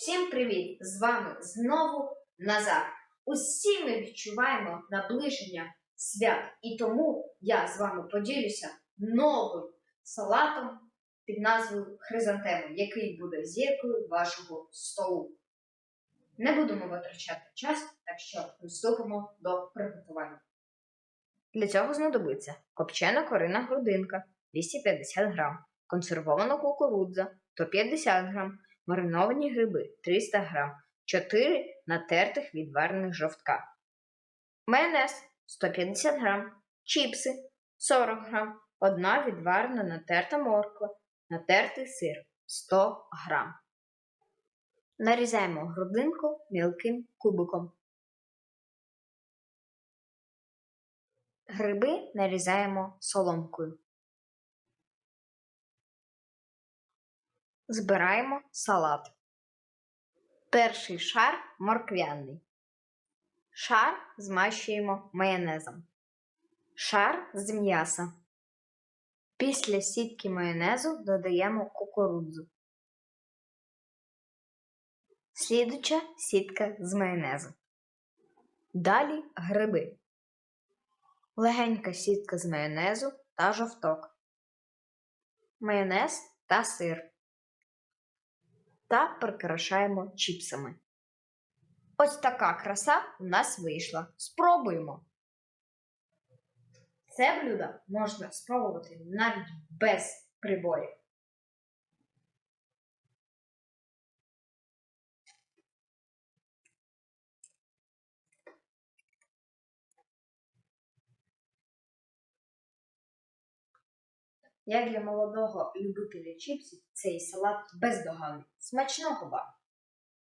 Всім привіт! З вами знову Назар. Усі ми відчуваємо наближення свят, і тому я з вами поділюся новим салатом під назвою Хризантеми, який буде зіркою вашого столу. Не будемо витрачати час, так що приступимо до приготування. Для цього знадобиться копчена корина грудинка 250 грам, консервована кукурудза 150 грам, мариновані гриби 300 грам, 4 натертих відварених жовтка, майонез 150 грам, чіпси 40 грам, одна відварена натерта морква, натертий сир 100 грам. Нарізаємо грудинку мілким кубиком. Гриби нарізаємо соломкою. Збираємо салат. Перший шар морквяний. Шар змащуємо майонезом. Шар з м'яса. Після сітки майонезу додаємо кукурудзу. Слідуча сітка з майонезу. Далі гриби. Легенька сітка з майонезу та жовток. Майонез та сир. Та прикрашаємо чіпсами. Ось така краса у нас вийшла. Спробуємо. Це блюдо можна спробувати навіть без приборів. Як для молодого любителя чіпсів, цей салат бездоганний. Смачного вам!